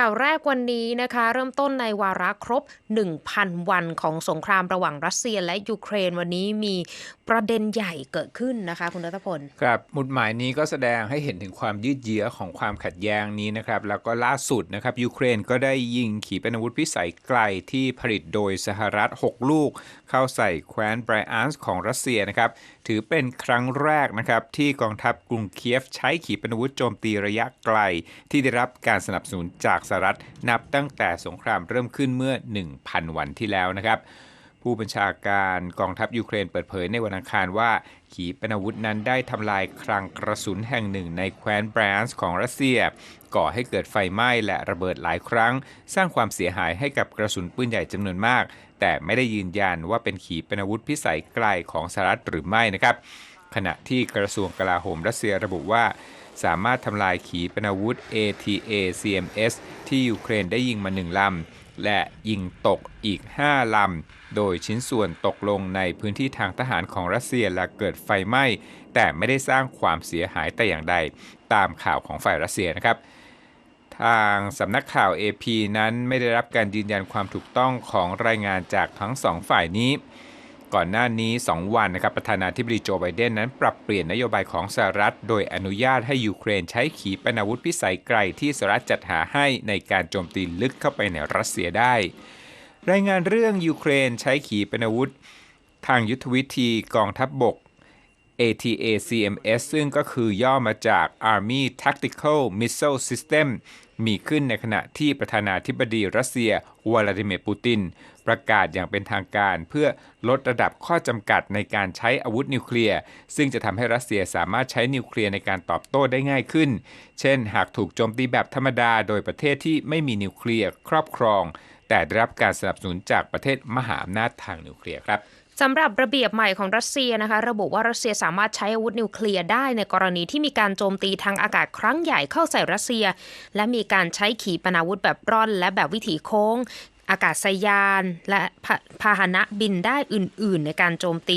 ข่าวแรกวันนี้นะคะ เริ่มต้นในวาระครบ 1,000 วันของสงครามระหว่างรัสเซียและยูเครนวันนี้มีประเด็นใหญ่เกิดขึ้นนะคะคุณรัตพลครับหมุดหมายนี้ก็แสดงให้เห็นถึงความยืดเยื้อของความขัดแย้งนี้นะครับ แล้วก็ล่าสุดนะครับยูเครนก็ได้ยิงขีปนาวุธพิสัยไกลที่ผลิตโดยสหรัฐ 6 ลูก เข้าใส่แคว้นไบรอันส์ของรัสเซียนะครับ ถือเป็นครั้งแรกนะครับที่กองทัพกรุงเคียฟใช้ขีปนาวุธโจมตีระยะไกล ที่ได้รับการสนับสนุนจากสหรัฐนับตั้งแต่สงครามเริ่มขึ้นเมื่อ 1,000 วันที่แล้วนะครับ ผู้บัญชาการกองทัพยูเครนเปิดเผยในวันอังคารว่า ขีปนาวุธนั้นได้ทำลายคลังกระสุนแห่งหนึ่งในแคว้นแบรนส์ของรัสเซีย ก่อให้เกิดไฟไหม้และระเบิดหลายครั้ง สร้างความเสียหายให้กับกระสุนปืนใหญ่จำนวนมาก แต่ไม่ได้ยืนยันว่าเป็นขีปนาวุธพิสัยไกลของสหรัฐหรือไม่นะครับ ขณะที่กระทรวงกลาโหมรัสเซียระบุว่า สามารถทำลายขีปนาวุธ ATA-CMS ที่ยูเครนได้ยิงมาหนึ่งลำ และยิงตกอีก 5 ลำ โดยชิ้นส่วนตกลงในพื้นที่ทางทหารของรัสเซียและเกิดไฟไหม้ แต่ไม่ได้สร้างความเสียหายแต่อย่างใด ตามข่าวของฝ่ายรัสเซียนะครับทางสำนักข่าว AP นั้นไม่ได้รับการยืนยันความถูกต้องของรายงานจากทั้งสองฝ่ายนี้ ก่อนหน้านี้ 2 วันนะครับประธานาธิบดีโจไบเดนนั้นปรับเปลี่ยนนโยบายของสหรัฐ โดยอนุญาตให้ยูเครนใช้ขีปนาวุธพิสัยไกลที่สหรัฐจัดหาให้ในการโจมตีลึกเข้าไปในรัสเซียได้ รายงานเรื่องยูเครนใช้ขีปนาวุธ ทางยุทธวิธีกองทัพบบก ATACMS ซึ่งก็คือย่อมาจาก Army Tactical Missile System มีขึ้นในขณะที่ประธานาธิบดีรัสเซียวลาดิเมียร์ปูติน ประกาศอย่างเป็นทางการเพื่อลดระดับข้อจำกัดในการใช้อาวุธนิวเคลียร์ ซึ่งจะทำให้รัสเซียสามารถใช้นิวเคลียร์ในการตอบโต้ได้ง่ายขึ้น เช่น หากถูกโจมตีแบบธรรมดาโดยประเทศที่ไม่มีนิวเคลียร์ครอบครอง แต่ได้รับการสนับสนุนจากประเทศมหาอำนาจทางนิวเคลียร์ครับ สำหรับระเบียบใหม่ของรัสเซียนะคะ ระบุว่ารัสเซียสามารถใช้อาวุธนิวเคลียร์ได้ในกรณีที่มีการโจมตีทางอากาศครั้งใหญ่เข้าใส่รัสเซีย และมีการใช้ขีปนาวุธแบบร่อน และแบบวิถีโค้ง อากาศยาน และพาหนะบินได้อื่น ๆ ในการโจมตี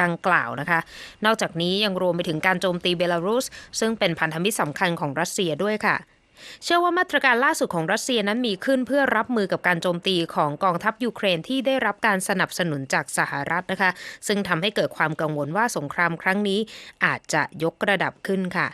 ดังกล่าวนะคะ นอกจากนี้ยังรวมไปถึงการโจมตีเบลารุส ซึ่งเป็นพันธมิตรสำคัญของรัสเซียด้วยค่ะ เชื่อว่ามาตรการล่าสุดของรัสเซียนั้นมีขึ้นเพื่อรับมือกับการโจมตีของกองทัพยูเครนที่ได้รับการสนับสนุนจากสหรัฐนะคะ ซึ่งทำให้เกิดความกังวลว่าสงครามครั้งนี้อาจจะยกระดับขึ้นค่ะ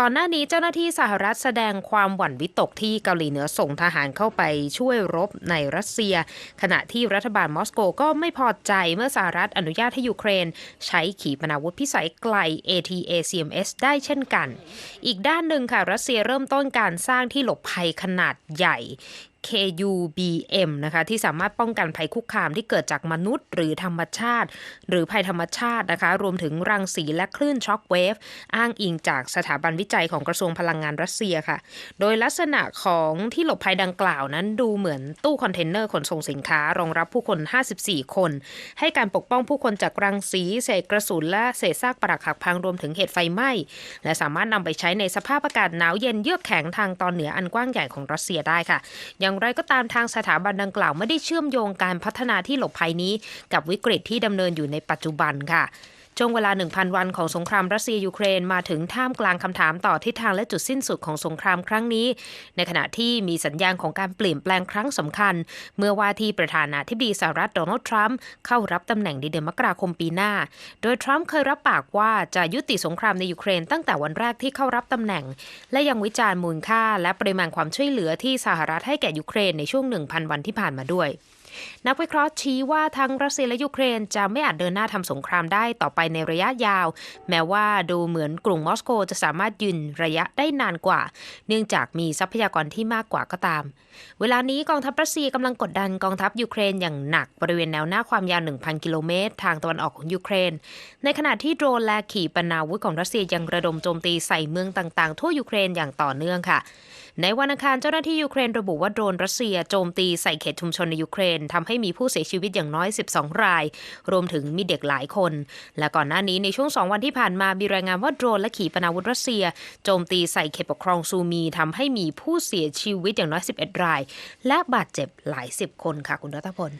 ก่อนหน้านี้เจ้าหน้าที่สหรัฐแสดงความหวั่นวิตกที่เกาหลีเหนือส่งทหารเข้าไปช่วยรบในรัสเซีย ขณะที่รัฐบาลมอสโกก็ไม่พอใจเมื่อสหรัฐอนุญาตให้ยูเครน ใช้ขีปนาวุธพิสัยไกล ATACMS ได้เช่นกัน อีกด้านหนึ่งค่ะรัสเซียเริ่มต้นการสร้างที่หลบภัยขนาดใหญ่ KUBM นะคะที่สามารถป้องกันภัยคุกคามที่เกิดจากมนุษย์ หรือธรรมชาติ หรือภัยธรรมชาตินะคะ รวมถึงรังสีและคลื่นช็อคเวฟอ้างอิงจากสถาบันวิจัยของกระทรวงพลังงานรัสเซียค่ะ โดยลักษณะของที่หลบภัยดังกล่าวนั้นดูเหมือนตู้คอนเทนเนอร์ขนส่งสินค้ารองรับผู้คน 54 คน ให้การปกป้องผู้คนจากรังสีเศษกระสุนและเศษซากปรักหักพังรวมถึงเหตุไฟไหม้และสามารถนำไปใช้ในสภาพอากาศหนาวเย็นเยือกแข็งทางตอนเหนืออันกว้างใหญ่ของรัสเซียได้ค่ะอย่างไรก็ตามทางสถาบันดังกล่าวไม่ได้เชื่อมโยงการพัฒนาที่หลบภัยนี้ กับวิกฤตที่ดำเนินอยู่ในปัจจุบันค่ะ ช่วงเวลา 1,000 วันของสงครามรัสเซียยูเครนมาถึงท่ามกลางคำถามต่อทิศทางและจุดสิ้นสุดของสงครามครั้งนี้ ในขณะที่มีสัญญาณของการเปลี่ยนแปลงครั้งสำคัญ เมื่อว่าที่ประธานาธิบดีสหรัฐโดนัลด์ทรัมป์เข้ารับตำแหน่งในเดือนมกราคมปีหน้า โดยทรัมป์เคยรับปากว่าจะยุติสงครามในยูเครนตั้งแต่วันแรกที่เข้ารับตำแหน่ง และยังวิจารณ์มูลค่า และปริมาณความช่วยเหลือที่สหรัฐให้แก่ยูเครนในช่วง 1,000 วันที่ผ่านมาด้วย นักวิเคราะห์ชี้ว่าทั้งรัสเซียและยูเครนจะไม่อาจเดินหน้าทำสงครามได้ต่อไปในระยะยาว แม้ว่าดูเหมือนกรุงมอสโกจะสามารถยืนระยะได้นานกว่า เนื่องจากมีทรัพยากรที่มากกว่าก็ตาม เวลานี้กองทัพรัสเซียกำลังกดดันกองทัพยูเครนอย่างหนักบริเวณแนวหน้าความยาว 1,000 กิโลเมตร ทางตะวันออกของยูเครน ในขณะที่โดรนและขีปนาวุธของรัสเซียยังระดมโจมตีใส่เมืองต่างๆ ทั่วยูเครนอย่างต่อเนื่องค่ะ ในวันอังคารเจ้าหน้าที่ยูเครนระบุว่าโดรนรัสเซียโจมตีใส่เขตชุมชนในยูเครนทำให้มีผู้เสียชีวิตอย่างน้อย 12 ราย รวมถึงมีเด็กหลายคน และก่อนหน้านี้ในช่วง 2 วันที่ผ่านมามีรายงานว่าโดรนและขีปนาวุธรัสเซีย โจมตีใส่เขตปกครองซูมีทำให้มีผู้เสียชีวิตอย่างน้อย 11 ราย และบาดเจ็บหลายสิบคนค่ะคุณรัตพล